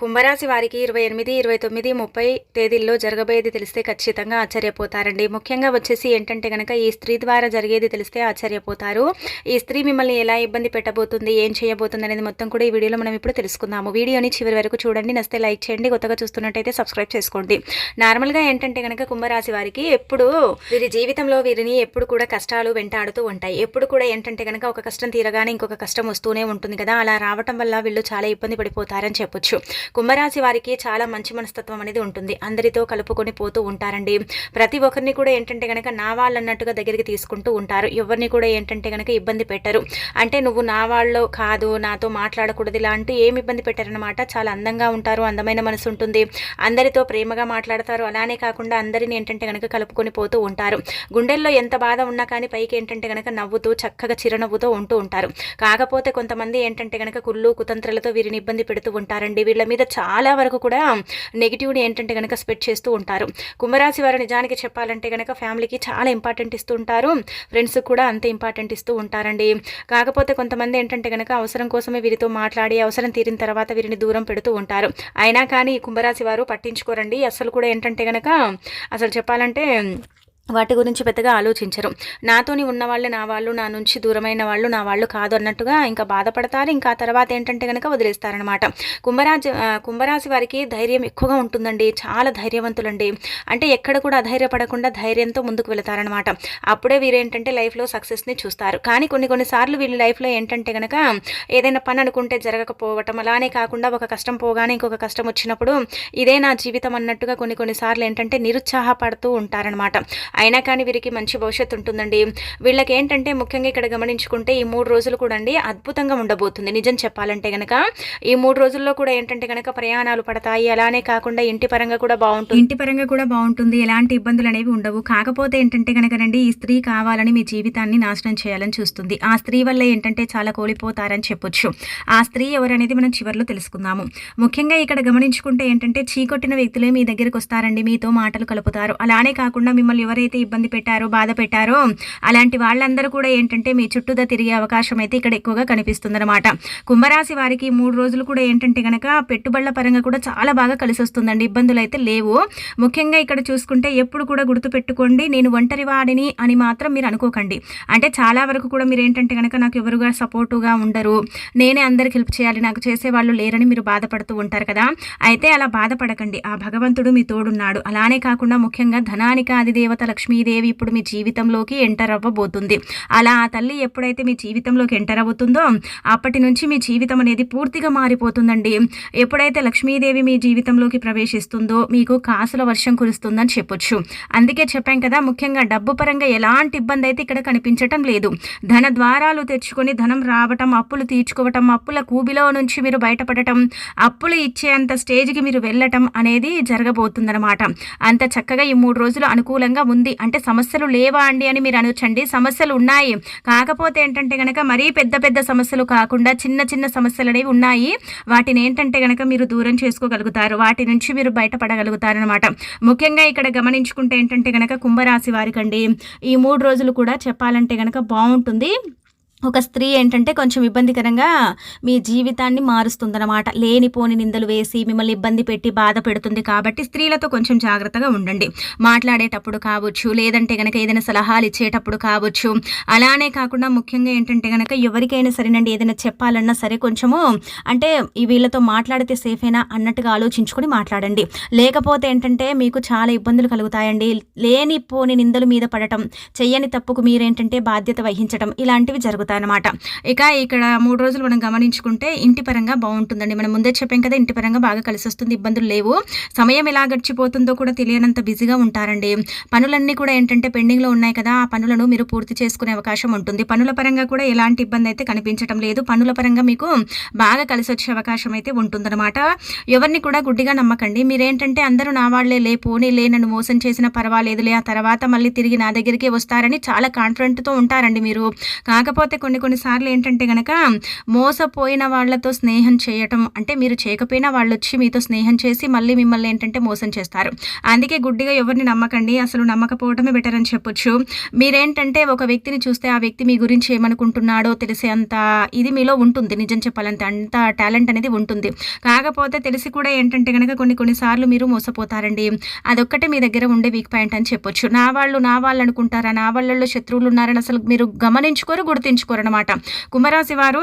కుంభరాశి వారికి ఇరవై ఎనిమిది ఇరవై తొమ్మిది ముప్పై తేదీల్లో జరగబోయేది తెలిస్తే ఖచ్చితంగా ఆశ్చర్యపోతారండి. ముఖ్యంగా వచ్చేసి ఏంటంటే కనుక ఈ స్త్రీ ద్వారా జరిగేది తెలిస్తే ఆశ్చర్యపోతారు. ఈ స్త్రీ మిమ్మల్ని ఎలా ఇబ్బంది పెట్టబోతుంది ఏం చేయబోతుంది అనేది మొత్తం కూడా ఈ వీడియోలో మనం ఇప్పుడు తెలుసుకుందాము. వీడియోని చివరి వరకు చూడండి నస్తే లైక్ చేయండి కొత్తగా చూస్తున్నట్టయితే సబ్స్క్రైబ్ చేసుకోండి. నార్మల్గా ఏంటంటే కనుక కుంభరాశి వారికి ఎప్పుడు వీరి జీవితంలో వీరిని ఎప్పుడు కూడా కష్టాలు వెంటాడుతూ ఉంటాయి. ఎప్పుడు కూడా ఏంటంటే కనుక ఒక కష్టం తీరగానే ఇంకొక కష్టం వస్తూనే ఉంటుంది కదా. అలా రావటం వల్ల వీళ్ళు చాలా ఇబ్బంది పడిపోతారని చెప్పొచ్చు. కుంభరాశి వారికి చాలా మంచి మనస్తత్వం అనేది ఉంటుంది. అందరితో కలుపుకొని పోతూ ఉంటారండి. ప్రతి ఒక్కరిని కూడా ఏంటంటే కనుక నా వాళ్ళు అన్నట్టుగా దగ్గరికి తీసుకుంటూ ఉంటారు. ఎవరిని కూడా ఏంటంటే కనుక ఇబ్బంది పెట్టరు. అంటే నువ్వు నా వాళ్ళు కాదు నాతో మాట్లాడకూడదు ఇలాంటి ఏమి ఇబ్బంది పెట్టారనమాట చాలా అందంగా ఉంటారు అందమైన మనసు ఉంటుంది. అందరితో ప్రేమగా మాట్లాడతారు. అలానే కాకుండా అందరిని ఏంటంటే కనుక కలుపుకొని పోతూ ఉంటారు. గుండెల్లో ఎంత బాధ ఉన్నా కానీ పైకి ఏంటంటే కనుక నవ్వుతూ చక్కగా చిరునవ్వుతో ఉంటూ ఉంటారు. కాకపోతే కొంతమంది ఏంటంటే కనుక కుళ్ళు కుతంత్రలతో వీరిని ఇబ్బంది పెడుతూ ఉంటారండి. వీళ్ళ మీద చాలా వరకు కూడా నెగిటివ్ని ఏంటంటే కనుక స్ప్రెడ్ చేస్తూ ఉంటారు. కుంభరాశి వారు నిజానికి చెప్పాలంటే కనుక ఫ్యామిలీకి చాలా ఇంపార్టెంట్ ఇస్తూ ఉంటారు. ఫ్రెండ్స్కి కూడా అంతే ఇంపార్టెంట్ ఇస్తూ ఉంటారండి. కాకపోతే కొంతమంది ఏంటంటే కనుక అవసరం కోసమే వీరితో మాట్లాడి అవసరం తీరిన తర్వాత వీరిని దూరం పెడుతూ ఉంటారు. అయినా కానీ కుంభరాశి వారు పట్టించుకోరండి. అసలు కూడా ఏంటంటే కనుక అసలు చెప్పాలంటే వాటి గురించి పెద్దగా ఆలోచించరు. నాతోని ఉన్నవాళ్ళు నా వాళ్ళు నా నుంచి దూరమైన వాళ్ళు నా వాళ్ళు కాదు అన్నట్టుగా ఇంకా బాధపడతారు. ఇంకా తర్వాత ఏంటంటే కనుక వదిలేస్తారనమాట కుంభరాజు కుంభరాశి వారికి ధైర్యం ఎక్కువగా ఉంటుందండి. చాలా ధైర్యవంతులండి. అంటే ఎక్కడ కూడా అధైర్యపడకుండా ధైర్యంతో ముందుకు వెళతారనమాట అప్పుడే వీరు ఏంటంటే లైఫ్లో సక్సెస్ని చూస్తారు. కానీ కొన్ని కొన్నిసార్లు వీళ్ళు లైఫ్లో ఏంటంటే కనుక ఏదైనా పని అనుకుంటే జరగకపోవటం అలానే కాకుండా ఒక కష్టం పోగానే ఇంకొక కష్టం వచ్చినప్పుడు ఇదే నా జీవితం అన్నట్టుగా కొన్ని కొన్నిసార్లు ఏంటంటే నిరుత్సాహపడుతూ ఉంటారనమాట అయినా కానీ వీరికి మంచి భవిష్యత్తు ఉంటుందండి. వీళ్ళకి ఏంటంటే ముఖ్యంగా ఇక్కడ గమనించుకుంటే ఈ మూడు రోజులు కూడా అండి అద్భుతంగా ఉండబోతుంది. నిజం చెప్పాలంటే కనుక ఈ మూడు రోజుల్లో కూడా ఏంటంటే కనుక ప్రయాణాలు పడతాయి. అలానే కాకుండా ఇంటి పరంగా కూడా బాగుంటుంది. ఇంటి పరంగా కూడా బాగుంటుంది. ఎలాంటి ఇబ్బందులు అనేవి ఉండవు. కాకపోతే ఏంటంటే కనుక రండి ఈ స్త్రీ కావాలని మీ జీవితాన్ని నాశనం చేయాలని చూస్తుంది. ఆ స్త్రీ వల్ల ఏంటంటే చాలా కోల్పోతారని చెప్పొచ్చు. ఆ స్త్రీ ఎవరనేది మనం చివరిలో తెలుసుకుందాము. ముఖ్యంగా ఇక్కడ గమనించుకుంటే ఏంటంటే చీకొట్టిన వ్యక్తులే మీ దగ్గరికి వస్తారండి. మీతో మాటలు కలుపుతారు. అలానే కాకుండా మిమ్మల్ని ఎవరైతే ఇబ్బంది పెట్టారో బాధ పెట్టారో అలాంటి వాళ్ళందరూ కూడా ఏంటంటే మీ చుట్టూదా తిరిగే అవకాశం అయితే ఇక్కడ ఎక్కువగా కనిపిస్తుందన్నమాట. కుంభరాశి వారికి మూడు రోజులు కూడా ఏంటంటే కనుక పెట్టుబడుల పరంగా కూడా చాలా బాగా కలిసి వస్తుందండి ఇబ్బందులు అయితే లేవు. ముఖ్యంగా ఇక్కడ చూసుకుంటే ఎప్పుడు కూడా గుర్తుపెట్టుకోండి నేను ఒంటరి వాడిని అని మాత్రం మీరు అనుకోకండి. అంటే చాలా వరకు కూడా మీరు ఏంటంటే కనుక నాకు ఎవరుగా సపోర్టుగా ఉండరు. నేనే అందరికి హెల్ప్ చేయాలి నాకు చేసే వాళ్ళు లేరని మీరు బాధపడుతూ ఉంటారు కదా. అయితే అలా బాధపడకండి. ఆ భగవంతుడు మీ తోడున్నాడు. అలానే కాకుండా ముఖ్యంగా ధనానికి ఆది దేవత లక్ష్మీదేవి ఇప్పుడు మీ జీవితంలోకి ఎంటర్ అవ్వబోతుంది. అలా ఆ తల్లి ఎప్పుడైతే మీ జీవితంలోకి ఎంటర్ అవుతుందో అప్పటి నుంచి మీ జీవితం అనేది పూర్తిగా మారిపోతుందండి. ఎప్పుడైతే లక్ష్మీదేవి మీ జీవితంలోకి ప్రవేశిస్తుందో మీకు కాసుల వర్షం కురుస్తుందని చెప్పొచ్చు. అందుకే చెప్పాం కదా ముఖ్యంగా డబ్బు పరంగా ఎలాంటి ఇబ్బంది అయితే ఇక్కడ కనిపించటం లేదు. ధన ద్వారాలు తెచ్చుకొని ధనం రావటం అప్పులు తీర్చుకోవటం అప్పుల కూబిలో నుంచి మీరు బయటపడటం అప్పులు ఇచ్చేంత స్టేజ్కి మీరు వెళ్ళటం అనేది జరగబోతుందన్నమాట. అంత చక్కగా ఈ మూడు రోజులు అనుకూలంగా ఉంది. అంటే సమస్యలు లేవా అండి అని మీరు అనొచ్చండి. సమస్యలు ఉన్నాయి. కాకపోతే ఏంటంటే కనుక మరీ పెద్ద పెద్ద సమస్యలు కాకుండా చిన్న చిన్న సమస్యలు అనేవి ఉన్నాయి. వాటిని ఏంటంటే కనుక మీరు దూరం చేసుకోగలుగుతారు. వాటి నుంచి మీరు బయటపడగలుగుతారనమాట ముఖ్యంగా ఇక్కడ గమనించుకుంటే ఏంటంటే కనుక కుంభరాశి వారికండి ఈ మూడు రోజులు కూడా చెప్పాలంటే కనుక బాగుంటుంది. ఒక స్త్రీ ఏంటంటే కొంచెం ఇబ్బందికరంగా మీ జీవితాన్ని మారుస్తుందన్నమాట. లేనిపోని నిందలు వేసి మిమ్మల్ని ఇబ్బంది పెట్టి బాధ పెడుతుంది కాబట్టి స్త్రీలతో కొంచెం జాగ్రత్తగా ఉండండి. మాట్లాడేటప్పుడు కావచ్చు లేదంటే కనుక ఏదైనా సలహాలు ఇచ్చేటప్పుడు కావచ్చు. అలానే కాకుండా ముఖ్యంగా ఏంటంటే కనుక ఎవరికైనా సరేనండి ఏదైనా చెప్పాలన్నా సరే కొంచెము అంటే ఈ వీళ్ళతో మాట్లాడితే సేఫేనా అన్నట్టుగా ఆలోచించుకొని మాట్లాడండి. లేకపోతే ఏంటంటే మీకు చాలా ఇబ్బందులు కలుగుతాయండి. లేనిపోని నిందలు మీద పడటం చెయ్యని తప్పుకు మీరేంటంటే బాధ్యత వహించడం ఇలాంటివి జరుగుతాయి. అనమాట ఇక ఇక్కడ మూడు రోజులు మనం గమనించుకుంటే ఇంటి పరంగా బాగుంటుందండి. మనం ముందే చెప్పాం కదా ఇంటి పరంగా బాగా కలిసి వస్తుంది ఇబ్బందులు లేవు. సమయం ఎలా గడిచిపోతుందో కూడా తెలియనంత బిజీగా ఉంటారండి. పనులన్నీ కూడా ఏంటంటే పెండింగ్లో ఉన్నాయి కదా ఆ పనులను మీరు పూర్తి చేసుకునే అవకాశం ఉంటుంది. పనుల పరంగా కూడా ఎలాంటి ఇబ్బంది అయితే కనిపించడం లేదు. పనుల పరంగా మీకు బాగా కలిసి వచ్చే అవకాశం అయితే ఉంటుందన్నమాట. ఎవరిని కూడా గుడ్డిగా నమ్మకండి. మీరేంటంటే అందరూ నా వాళ్ళే లే పోనీ లే నన్ను మోసం చేసిన పర్వాలేదులే ఆ తర్వాత మళ్ళీ తిరిగి నా దగ్గరికే వస్తారని చాలా కాన్ఫిడెంట్తో ఉంటారండి మీరు. కాకపోతే కొన్ని కొన్నిసార్లు ఏంటంటే కనుక మోసపోయిన వాళ్ళతో స్నేహం చేయటం అంటే మీరు చేయకపోయినా వాళ్ళు వచ్చి మీతో స్నేహం చేసి మళ్ళీ మిమ్మల్ని ఏంటంటే మోసం చేస్తారు. అందుకే గుడ్డిగా ఎవరిని నమ్మకండి అసలు నమ్మకపోవటమే బెటర్ అని చెప్పొచ్చు. మీరేంటంటే ఒక వ్యక్తిని చూస్తే ఆ వ్యక్తి మీ గురించి ఏమనుకుంటున్నాడో తెలిసే అంత ఇది మీలో ఉంటుంది నిజం చెప్పాలంటే అంత టాలెంట్ అనేది ఉంటుంది. కాకపోతే తెలిసి కూడా ఏంటంటే కనుక కొన్ని కొన్నిసార్లు మీరు మోసపోతారండి. అదొక్కటే మీ దగ్గర ఉండే వీక్ పాయింట్ అని చెప్పొచ్చు. నా వాళ్ళు నా వాళ్ళు అనుకుంటారా? నా వాళ్ళల్లో శత్రువులు ఉన్నారని అసలు మీరు గమనించుకోరు గుర్తించుకోరు. అనమాట కుంభరాశి వారు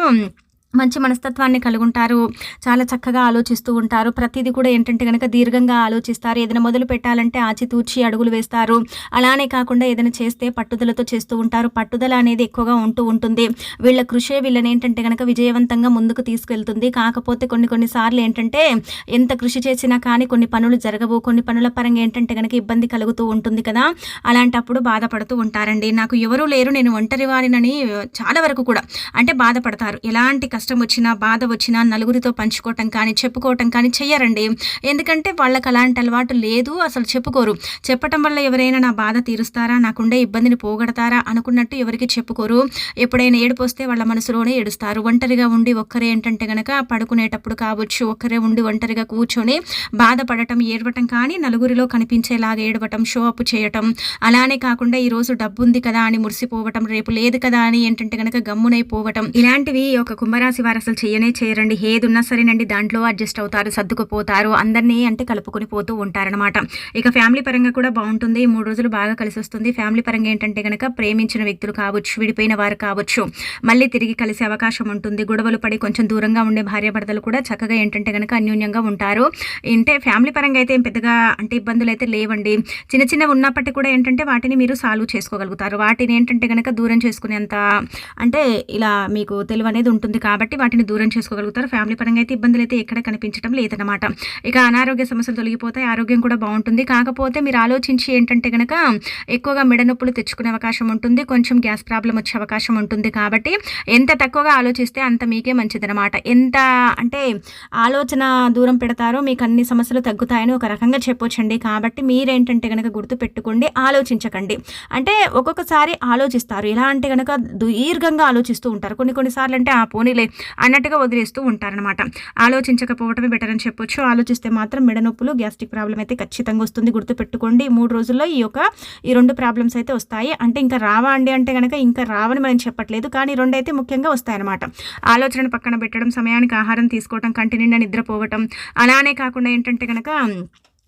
మంచి మనస్తత్వాన్ని కలిగి ఉంటారు చాలా చక్కగా ఆలోచిస్తూ ఉంటారు. ప్రతిదీ కూడా ఏంటంటే కనుక దీర్ఘంగా ఆలోచిస్తారు. ఏదైనా మొదలు పెట్టాలంటే ఆచితూచి అడుగులు వేస్తారు. అలానే కాకుండా ఏదైనా చేస్తే పట్టుదలతో చేస్తూ ఉంటారు. పట్టుదల అనేది ఎక్కువగా ఉంటూ ఉంటుంది. వీళ్ళ కృషే వీళ్ళని ఏంటంటే కనుక విజయవంతంగా ముందుకు తీసుకెళ్తుంది. కాకపోతే కొన్ని కొన్నిసార్లు ఏంటంటే ఎంత కృషి చేసినా కానీ కొన్ని పనులు జరగవు. కొన్ని పనుల పరంగా ఏంటంటే కనుక ఇబ్బంది కలుగుతూ ఉంటుంది కదా. అలాంటప్పుడు బాధపడుతూ ఉంటారండి. నాకు ఎవరూ లేరు. నేను ఒంటరి వారినని చాలా వరకు కూడా అంటే బాధపడతారు. ఎలాంటి కష్టం కష్టం వచ్చినా బాధ వచ్చినా నలుగురితో పంచుకోవటం కానీ చెప్పుకోవటం కానీ చెయ్యరండి. ఎందుకంటే వాళ్ళకి అలాంటి అలవాటు లేదు అసలు చెప్పుకోరు. చెప్పటం వల్ల ఎవరైనా నా బాధ తీరుస్తారా నాకుండే ఇబ్బందిని పోగొడతారా అనుకున్నట్టు ఎవరికి చెప్పుకోరు. ఎప్పుడైనా ఏడుపు వస్తే వాళ్ళ మనసులోనే ఏడుస్తారు. ఒంటరిగా ఉండి ఒక్కరే ఏంటంటే గనక పడుకునేటప్పుడు కావచ్చు ఒక్కరే ఉండి ఒంటరిగా కూర్చొని బాధపడటం ఏడవటం కానీ నలుగురిలో కనిపించేలాగా ఏడవటం షో అప్ చేయటం. అలానే కాకుండా ఈరోజు డబ్బు ఉంది కదా అని మురిసిపోవటం రేపు లేదు కదా అని ఏంటంటే గనక గమ్మునైపోవటం. ఇలాంటివి ఒక కుంభరాశి వారు అసలు చేయనే చేయరండి. ఏదున్నా సరేనండి దాంట్లో అడ్జస్ట్ అవుతారు సర్దుకుపోతారు అందరినీ అంటే కలుపుకొని పోతూ ఉంటారనమాట ఇక ఫ్యామిలీ పరంగా కూడా బాగుంటుంది. ఈ మూడు రోజులు బాగా కలిసి వస్తుంది ఫ్యామిలీ పరంగా ఏంటంటే కనుక ప్రేమించిన వ్యక్తులు కావచ్చు విడిపోయిన వారు కావచ్చు మళ్ళీ తిరిగి కలిసే అవకాశం ఉంటుంది. గొడవలు పడి కొంచెం దూరంగా ఉండే భార్యాభర్తలు కూడా చక్కగా ఏంటంటే కనుక అన్యోన్యంగా ఉంటారు. అంటే ఫ్యామిలీ పరంగా అయితే ఏం పెద్దగా అంటే ఇబ్బందులు అయితే లేవండి. చిన్న చిన్న ఉన్నప్పటికీ కూడా ఏంటంటే వాటిని మీరు సాల్వ్ చేసుకోగలుగుతారు. వాటిని ఏంటంటే కనుక దూరం చేసుకునేంత అంటే ఇలా మీకు తెలివి అనేది ఉంటుంది కాబట్టి కాబట్టి వాటిని దూరం చేసుకోగలుగుతారు. ఫ్యామిలీ పరంగా అయితే ఇబ్బందులు అయితే ఎక్కడ కనిపించడం లేదనమాట ఇక అనారోగ్య సమస్యలు తొలగిపోతాయి. ఆరోగ్యం కూడా బాగుంటుంది. కాకపోతే మీరు ఆలోచించి ఏంటంటే కనుక ఎక్కువగా మెడ నొప్పులు తెచ్చుకునే అవకాశం ఉంటుంది. కొంచెం గ్యాస్ ప్రాబ్లం వచ్చే అవకాశం ఉంటుంది కాబట్టి ఎంత తక్కువగా ఆలోచిస్తే అంత మీకే మంచిదనమాట ఎంత అంటే ఆలోచన దూరం పెడతారో మీకు అన్ని సమస్యలు తగ్గుతాయని ఒక రకంగా చెప్పొచ్చండి. కాబట్టి మీరేంటంటే కనుక గుర్తు పెట్టుకోండి ఆలోచించకండి. అంటే ఒక్కొక్కసారి ఆలోచిస్తారు. ఎలా అంటే కనుక దీర్ఘంగా ఆలోచిస్తూ ఉంటారు. కొన్ని కొన్నిసార్లు అంటే ఆ పోనీలే అన్నట్టుగా వదిలేస్తూ ఉంటారనమాట ఆలోచించకపోవటమే బెటర్ అని చెప్పొచ్చు. ఆలోచిస్తే మాత్రం మెడనొప్పులు గ్యాస్ట్రిక్ ప్రాబ్లం అయితే ఖచ్చితంగా వస్తుంది. గుర్తు పెట్టుకోండి మూడు రోజుల్లో ఈ యొక్క ఈ రెండు ప్రాబ్లమ్స్ అయితే వస్తాయి. అంటే ఇంకా రావా అండి అంటే కనుక ఇంకా రావని మనం చెప్పట్లేదు. కానీ రెండు అయితే ముఖ్యంగా వస్తాయన్నమాట. ఆలోచనను పక్కన పెట్టడం సమయానికి ఆహారం తీసుకోవటం కంటి నిండా నిద్రపోవటం. అలానే కాకుండా ఏంటంటే కనుక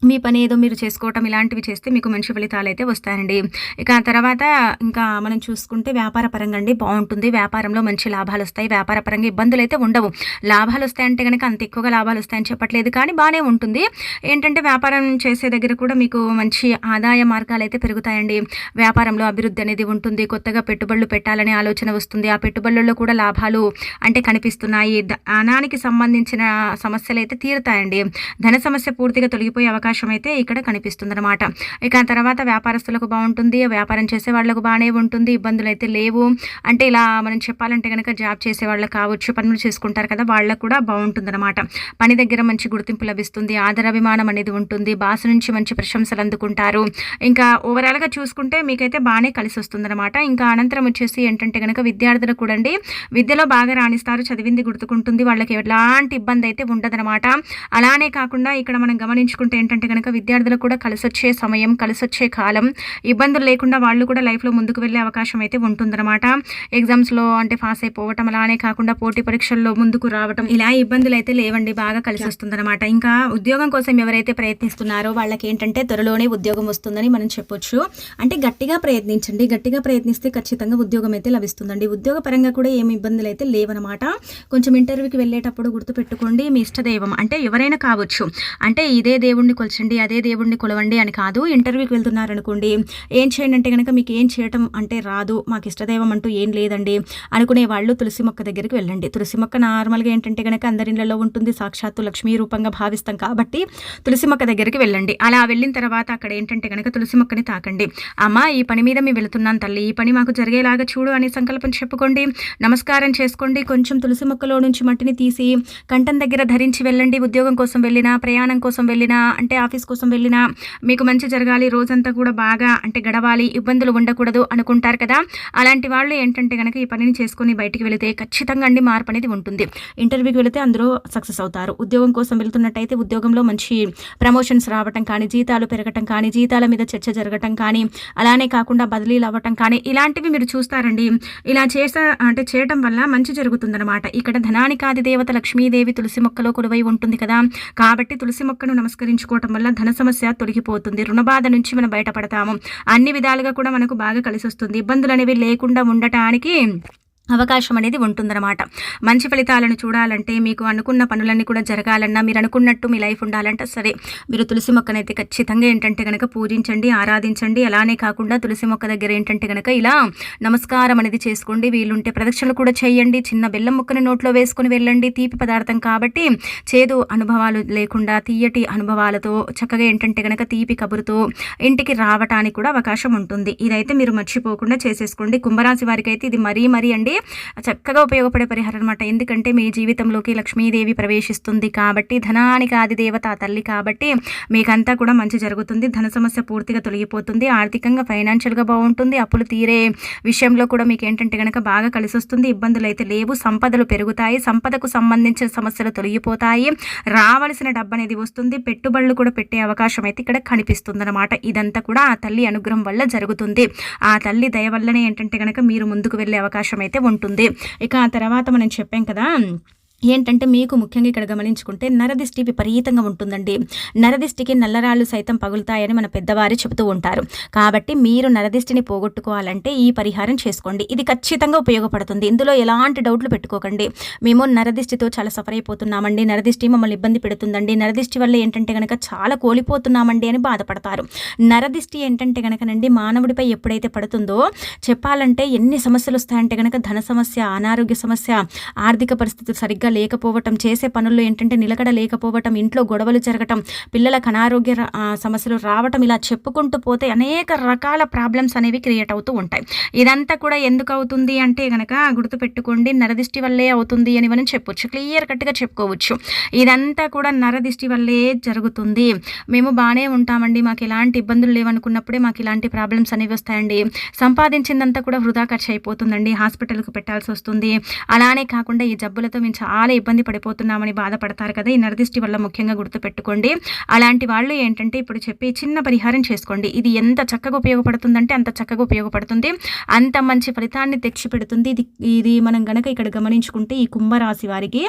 మీ పని ఏదో మీరు చేసుకోవటం ఇలాంటివి చేస్తే మీకు మంచి ఫలితాలు అయితే వస్తాయండి. ఇక ఆ తర్వాత ఇంకా మనం చూసుకుంటే వ్యాపార పరంగా అండి బాగుంటుంది. వ్యాపారంలో మంచి లాభాలు వస్తాయి. వ్యాపార పరంగా ఇబ్బందులు అయితే ఉండవు. లాభాలు వస్తాయంటే కనుక అంత ఎక్కువగా లాభాలు వస్తాయని చెప్పట్లేదు కానీ బాగానే ఉంటుంది. ఏంటంటే వ్యాపారం చేసే దగ్గర కూడా మీకు మంచి ఆదాయ మార్గాలు అయితే పెరుగుతాయండి. వ్యాపారంలో అభివృద్ధి అనేది ఉంటుంది. కొత్తగా పెట్టుబడులు పెట్టాలనే ఆలోచన వస్తుంది. ఆ పెట్టుబడుల్లో కూడా లాభాలు అంటే కనిపిస్తున్నాయి. ధనానికి సంబంధించిన సమస్యలు అయితే తీరుతాయండి. ధన సమస్య పూర్తిగా తొలగిపోయే అవకాశం అవకాశం అయితే ఇక్కడ కనిపిస్తుంది అనమాట ఇక తర్వాత వ్యాపారస్తులకు బాగుంటుంది వ్యాపారం చేసే వాళ్ళకు బాగానే ఉంటుంది ఇబ్బందులు అయితే లేవు. అంటే ఇలా మనం చెప్పాలంటే కనుక జాబ్ చేసే వాళ్ళకి కావచ్చు పనులు చేసుకుంటారు కదా వాళ్ళకు కూడా బాగుంటుంది అనమాట పని దగ్గర మంచి గుర్తింపు లభిస్తుంది ఆదరాభిమానం అనేది ఉంటుంది బాస్ నుంచి మంచి ప్రశంసలు అందుకుంటారు. ఇంకా ఓవరాల్గా చూసుకుంటే మీకైతే బాగానే కలిసి వస్తుందన్నమాట. ఇంకా అనంతరం వచ్చేసి ఏంటంటే కనుక విద్యార్థులు కూడా విద్యలో బాగా రాణిస్తారు చదివింది గుర్తుకుంటుంది వాళ్ళకి ఎలాంటి ఇబ్బంది అయితే ఉండదనమాట అలానే కాకుండా ఇక్కడ మనం గమనించుకుంటే ఏంటంటే ఏంటంటే కనుక విద్యార్థులకు కూడా కలిసొచ్చే సమయం కలిసొచ్చే కాలం ఇబ్బందులు లేకుండా వాళ్ళు కూడా లైఫ్లో ముందుకు వెళ్ళే అవకాశం అయితే ఉంటుందన్నమాట. ఎగ్జామ్స్లో అంటే పాస్ అయిపోవటం అలానే కాకుండా పోటీ పరీక్షల్లో ముందుకు రావటం ఇలా ఇబ్బందులు అయితే లేవండి బాగా కలిసి వస్తుందన్నమాట. ఇంకా ఉద్యోగం కోసం ఎవరైతే ప్రయత్నిస్తున్నారో వాళ్ళకి ఏంటంటే త్వరలోనే ఉద్యోగం వస్తుందని మనం చెప్పొచ్చు. అంటే గట్టిగా ప్రయత్నించండి గట్టిగా ప్రయత్నిస్తే ఖచ్చితంగా ఉద్యోగం అయితే లభిస్తుందండి. ఉద్యోగ పరంగా కూడా ఏమి ఇబ్బందులు అయితే లేవనమాట కొంచెం ఇంటర్వ్యూకి వెళ్ళేటప్పుడు గుర్తుపెట్టుకోండి మీ ఇష్టదైవం అంటే ఎవరైనా కావచ్చు. అంటే ఇదే దేవుణ్ణి కొలచండి అదే దేవుడిని కొలవండి అని కాదు ఇంటర్వ్యూకి వెళ్తున్నారనుకోండి ఏం చేయండి అంటే కనుక మీకు ఏం చేయటం అంటే రాదు మాకు ఇష్టదైవం అంటూ ఏం లేదండి అనుకునే వాళ్ళు తులసి మొక్క దగ్గరికి వెళ్ళండి. తులసి మొక్క నార్మల్గా ఏంటంటే కనుక అందరిలో ఉంటుంది సాక్షాత్తు లక్ష్మీ రూపంగా భావిస్తాం కాబట్టి తులసి మొక్క దగ్గరికి వెళ్ళండి. అలా వెళ్ళిన తర్వాత అక్కడ ఏంటంటే కనుక తులసి మొక్కని తాకండి. అమ్మ ఈ పని మీద మేము వెళుతున్నాను తల్లి ఈ పని మాకు జరిగేలాగా చూడు అని సంకల్పం చెప్పుకోండి నమస్కారం చేసుకోండి కొంచెం తులసి మొక్కలో నుంచి మట్టిని తీసి కంఠం దగ్గర ధరించి వెళ్ళండి ఉద్యోగం కోసం వెళ్ళినా ప్రయాణం కోసం వెళ్ళినా అంటే ఆఫీస్ కోసం వెళ్ళినా మీకు మంచి జరగాలి రోజంతా కూడా బాగా అంటే గడవాలి ఇబ్బందులు ఉండకూడదు అనుకుంటారు కదా. అలాంటి వాళ్ళు ఏంటంటే కనుక ఈ పనిని చేసుకుని బయటికి వెళితే ఖచ్చితంగా అండి మార్పు అనేది ఉంటుంది. ఇంటర్వ్యూకి వెళితే అందరూ సక్సెస్ అవుతారు. ఉద్యోగం కోసం వెళ్తున్నట్టయితే ఉద్యోగంలో మంచి ప్రమోషన్స్ రావటం కానీ జీతాలు పెరగటం కానీ జీతాల మీద చర్చ జరగటం కానీ అలానే కాకుండా బదిలీలు అవ్వటం కానీ ఇలాంటివి మీరు చూస్తారండి. ఇలా చేసా అంటే చేయటం వల్ల మంచి జరుగుతుందన్నమాట. ఇక్కడ ధనానికాది దేవత లక్ష్మీదేవి తులసి మొక్కలో కొలువై ఉంటుంది కదా. కాబట్టి తులసి మొక్కను నమస్కరించుకోవటం వల్ల ధన సమస్య తొలగిపోతుంది. రుణబాధ నుంచి మనం బయటపడతాము. అన్ని విధాలుగా కూడా మనకు బాగా కలిసి వస్తుంది ఇబ్బందులు అనేవి లేకుండా ఉండటానికి అవకాశం అనేది ఉంటుందన్నమాట. మంచి ఫలితాలను చూడాలంటే మీకు అనుకున్న పనులన్నీ కూడా జరగాలన్నా మీరు అనుకున్నట్టు మీ లైఫ్ ఉండాలంటే సరే మీరు తులసి మొక్కనైతే ఖచ్చితంగా ఏంటంటే కనుక పూజించండి ఆరాధించండి. అలానే కాకుండా తులసి మొక్క దగ్గర ఏంటంటే కనుక ఇలా నమస్కారం అనేది చేసుకోండి. వీలుంటే ప్రదక్షిణలు కూడా చేయండి. చిన్న బెల్లం ముక్కని నోట్లో వేసుకొని వెళ్ళండి. తీపి పదార్థం కాబట్టి చేదు అనుభవాలు లేకుండా తీయటి అనుభవాలతో చక్కగా ఏంటంటే కనుక తీపి కబురుతో ఇంటికి రావటానికి కూడా అవకాశం ఉంటుంది. ఇదైతే మీరు మర్చిపోకుండా చేసేసుకోండి. కుంభరాశి వారికి అయితే ఇది మరీ మరీ అండి చక్కగా ఉపయోగపడే పరిహారం అనమాట ఎందుకంటే మీ జీవితంలోకి లక్ష్మీదేవి ప్రవేశిస్తుంది కాబట్టి ధనానికి ఆది దేవత తల్లి కాబట్టి మీకంతా కూడా మంచి జరుగుతుంది. ధన సమస్య పూర్తిగా తొలగిపోతుంది. ఆర్థికంగా ఫైనాన్షియల్గా బాగుంటుంది. అప్పులు తీరే విషయంలో కూడా మీకు ఏంటంటే కనుక బాగా కలిసి వస్తుంది ఇబ్బందులు అయితే లేవు. సంపదలు పెరుగుతాయి. సంపదకు సంబంధించిన సమస్యలు తొలగిపోతాయి. రావలసిన డబ్బు అనేది వస్తుంది. పెట్టుబడులు కూడా పెట్టే అవకాశం అయితే ఇక్కడ కనిపిస్తుంది అనమాట ఇదంతా కూడా ఆ తల్లి అనుగ్రహం వల్ల జరుగుతుంది. ఆ తల్లి దయ వల్లనే ఏంటంటే కనుక మీరు ముందుకు వెళ్ళే అవకాశం అయితే ఉంటుంది. ఇక ఆ తర్వాత మనం చెప్పాం కదా ఏంటంటే మీకు ముఖ్యంగా ఇక్కడ గమనించుకుంటే నరదిష్టి విపరీతంగా ఉంటుందండి. నరదిష్టికి నల్లరాళ్ళు సైతం పగులుతాయని మన పెద్దవారు చెబుతూ ఉంటారు. కాబట్టి మీరు నరదిష్టిని పోగొట్టుకోవాలంటే ఈ పరిహారం చేసుకోండి. ఇది ఖచ్చితంగా ఉపయోగపడుతుంది. ఇందులో ఎలాంటి డౌట్లు పెట్టుకోకండి. మేము నరదిష్టితో చాలా సఫర్ అయిపోతున్నామండి. నరదిష్టి మమ్మల్ని ఇబ్బంది పెడుతుందండి. నరదిష్టి వల్ల ఏంటంటే కనుక చాలా కోలిపోతున్నామండి అని బాధపడతారు. నరదిష్టి ఏంటంటే కనుకనండి మానవుడిపై ఎప్పుడైతే పడుతుందో చెప్పాలంటే ఎన్ని సమస్యలు వస్తాయంటే కనుక ధన సమస్య అనారోగ్య సమస్య ఆర్థిక పరిస్థితులు సరిగ్గా సరిగ్గా లేకపోవటం చేసే పనుల్లో ఏంటంటే నిలకడ లేకపోవటం ఇంట్లో గొడవలు జరగటం పిల్లలకు అనారోగ్య సమస్యలు రావటం ఇలా చెప్పుకుంటూ పోతే అనేక రకాల ప్రాబ్లమ్స్ అనేవి క్రియేట్ అవుతూ ఉంటాయి. ఇదంతా కూడా ఎందుకు అవుతుంది అంటే కనుక గుర్తుపెట్టుకోండి నరదిష్టి వల్లే అవుతుంది అని మనం చెప్పొచ్చు. క్లియర్ కట్గా చెప్పుకోవచ్చు. ఇదంతా కూడా నరదిష్టి వల్లే జరుగుతుంది. మేము బాగానే ఉంటామండి. మాకు ఎలాంటి ఇబ్బందులు లేవనుకున్నప్పుడే మాకు ఇలాంటి ప్రాబ్లమ్స్ అనేవి వస్తాయండి. సంపాదించిందంతా కూడా వృధా ఖర్చు అయిపోతుందండి. హాస్పిటల్కి పెట్టాల్సి వస్తుంది. అలానే కాకుండా ఈ జబ్బులతో మేము చాలా చాలా ఇబ్బంది పడిపోతున్నామని బాధపడతారు కదా. ఈ నరదిష్టి వల్ల ముఖ్యంగా గుర్తుపెట్టుకోండి. అలాంటి వాళ్ళు ఏంటంటే ఇప్పుడు చెప్పి చిన్న పరిహారం చేసుకోండి. ఇది ఎంత చక్కగా ఉపయోగపడుతుందంటే అంత చక్కగా ఉపయోగపడుతుంది. అంత మంచి ఫలితాన్ని తెచ్చిపెడుతుంది. ఇది ఇది మనం గనక ఇక్కడ గమనించుకుంటే ఈ కుంభరాశి వారికి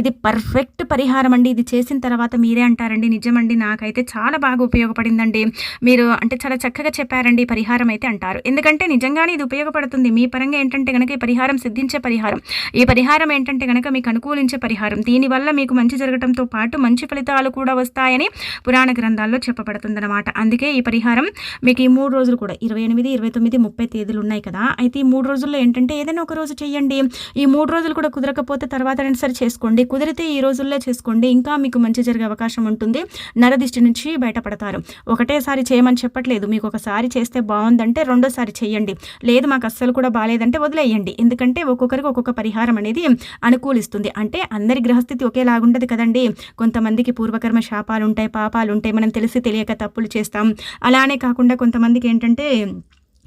ఇది పర్ఫెక్ట్ పరిహారం అండి. ఇది చేసిన తర్వాత మీరే అంటారండి నిజమండి నాకైతే చాలా బాగా ఉపయోగపడిందండి. మీరు అంటే చాలా చక్కగా చెప్పారండి పరిహారం అయితే అంటారు. ఎందుకంటే నిజంగానే ఇది ఉపయోగపడుతుంది. మీ పరంగా ఏంటంటే కనుక ఈ పరిహారం సిద్ధించే పరిహారం. ఈ పరిహారం ఏంటంటే కనుక మీకు అనుకూల అనుకూలించే పరిహారం. దీనివల్ల మీకు మంచి జరగడంతో పాటు మంచి ఫలితాలు కూడా వస్తాయని పురాణ గ్రంథాల్లో చెప్పబడుతుందన్నమాట. అందుకే ఈ పరిహారం మీకు ఈ మూడు రోజులు కూడా ఇరవై ఎనిమిది ఇరవై తొమ్మిది ముప్పై తేదీలు ఉన్నాయి కదా. అయితే ఈ మూడు రోజుల్లో ఏంటంటే ఏదైనా ఒక రోజు చేయండి. ఈ మూడు రోజులు కూడా కుదరకపోతే తర్వాత రెండు సరి చేసుకోండి. కుదిరితే ఈ రోజుల్లో చేసుకోండి. ఇంకా మీకు మంచి జరిగే అవకాశం ఉంటుంది. నరదిష్టి నుంచి బయటపడతారు. ఒకటేసారి చేయమని చెప్పట్లేదు. మీకు ఒకసారి చేస్తే బాగుందంటే రెండోసారి చేయండి. లేదు మాకు అస్సలు కూడా బాగాలేదంటే వదిలేయండి. ఎందుకంటే ఒక్కొక్కరికి ఒక్కొక్క పరిహారం అనేది అనుకూలిస్తుంది. అంటే అందరి గ్రహస్థితి ఒకేలాగుండదు కదండి. కొంతమందికి పూర్వకర్మ శాపాలు ఉంటాయి పాపాలు ఉంటాయి మనం తెలిసి తెలియక తప్పులు చేస్తాం. అలానే కాకుండా కొంతమందికి ఏంటంటే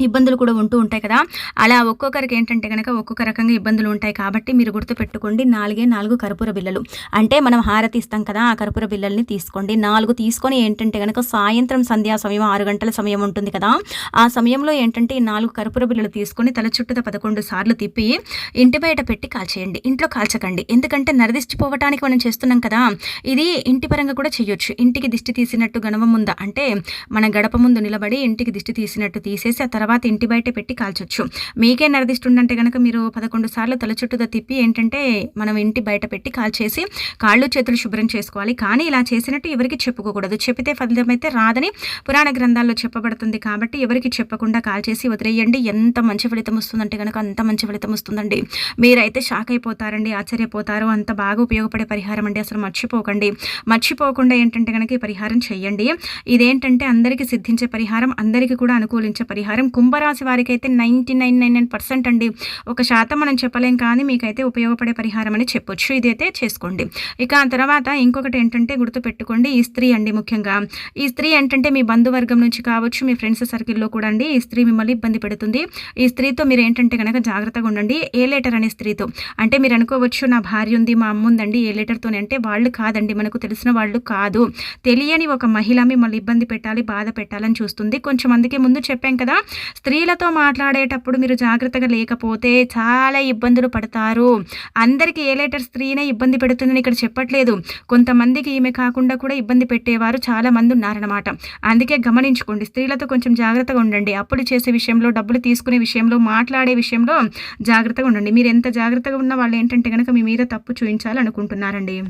ఇబ్బందులు కూడా ఉంటూ ఉంటాయి కదా. అలా ఒక్కొక్కరికి ఏంటంటే కనుక ఒక్కొక్క రకంగా ఇబ్బందులు ఉంటాయి కాబట్టి మీరు గుర్తుపెట్టుకోండి నాలుగే నాలుగు కర్పూర బిల్లలు అంటే మనం హారతి ఇస్తాం కదా ఆ కర్పూర బిల్లల్ని తీసుకోండి. నాలుగు తీసుకొని ఏంటంటే కనుక సాయంత్రం సంధ్యా సమయం ఆరు గంటల సమయం ఉంటుంది కదా. ఆ సమయంలో ఏంటంటే ఈ నాలుగు కర్పూర బిల్లలు తీసుకొని తల చుట్టూ పదకొండు సార్లు తిప్పి ఇంటి బయట పెట్టి కాల్చేయండి. ఇంట్లో కాల్చకండి. ఎందుకంటే నరదిష్టిపోవటానికి మనం చేస్తున్నాం కదా. ఇది ఇంటి పరంగా కూడా చేయొచ్చు. ఇంటికి దిష్టి తీసినట్టు గణవ ఉందా అంటే మన గడప ముందు నిలబడి ఇంటికి దిష్టి తీసినట్టు తీసేసి ఆ తర్వాత తర్వాత ఇంటి బయట పెట్టి కాల్చొచ్చు. మీకే నరదిస్తుండంటే కనుక మీరు పదకొండు సార్లు తల చుట్టూతో తిప్పి ఏంటంటే మనం ఇంటి బయట పెట్టి కాల్చేసి కాళ్ళు చేతులు శుభ్రం చేసుకోవాలి. కానీ ఇలా చేసినట్టు ఎవరికి చెప్పుకోకూడదు. చెప్పితే ఫలితమైతే రాదని పురాణ గ్రంథాల్లో చెప్పబడుతుంది కాబట్టి ఎవరికి చెప్పకుండా కాల్చేసి వదిలేయండి. ఎంత మంచి ఫలితం వస్తుందంటే కనుక అంత మంచి ఫలితం వస్తుందండి. మీరైతే షాక్ అయిపోతారండి ఆశ్చర్యపోతారు. అంత బాగా ఉపయోగపడే పరిహారం అండి. అసలు మర్చిపోకండి. మర్చిపోకుండా ఏంటంటే కనుక ఈ పరిహారం చేయండి. ఇదేంటంటే అందరికీ సిద్ధించే పరిహారం అందరికీ కూడా అనుకూలించే పరిహారం కుంభరాశి వారికి అయితే ninety nine nine nine percent అండి. ఒక శాతం మనం చెప్పలేం కానీ మీకైతే ఉపయోగపడే పరిహారం అని చెప్పొచ్చు. ఇదైతే చేసుకోండి. ఇక ఆ తర్వాత ఇంకొకటి ఏంటంటే గుర్తుపెట్టుకోండి ఈ స్త్రీ అండి ముఖ్యంగా. ఈ స్త్రీ ఏంటంటే మీ బంధువర్గం నుంచి కావచ్చు మీ ఫ్రెండ్స్ సర్కిల్లో కూడా అండి ఈ స్త్రీ మిమ్మల్ని ఇబ్బంది పెడుతుంది. ఈ స్త్రీతో మీరు ఏంటంటే కనుక జాగ్రత్తగా ఉండండి. ఏ లెటర్ అనే స్త్రీతో. అంటే మీరు అనుకోవచ్చు నా భార్య ఉంది మా అమ్మ ఉందండి ఏ లెటర్తోనే. అంటే వాళ్ళు కాదండి మనకు తెలిసిన వాళ్ళు కాదు. తెలియని ఒక మహిళ మిమ్మల్ని ఇబ్బంది పెట్టాలి బాధ పెట్టాలని చూస్తుంది. కొంచెం అందుకే ముందు చెప్పాం కదా స్త్రీలతో మాట్లాడేటప్పుడు మీరు జాగ్రత్తగా లేకపోతే చాలా ఇబ్బందులు పడతారు. అందరికీ ఏ లెటర్ స్త్రీనే ఇబ్బంది పెడుతుందని ఇక్కడ చెప్పట్లేదు. కొంతమందికి ఈమె కాకుండా కూడా ఇబ్బంది పెట్టేవారు చాలా మంది ఉన్నారనమాట అందుకే గమనించుకోండి స్త్రీలతో కొంచెం జాగ్రత్తగా ఉండండి. అప్పులు చేసే విషయంలో డబ్బులు తీసుకునే విషయంలో మాట్లాడే విషయంలో జాగ్రత్తగా ఉండండి. మీరు ఎంత జాగ్రత్తగా ఉన్న వాళ్ళు ఏంటంటే కనుక మీ మీద తప్పు చూపించాలనుకుంటున్నారండి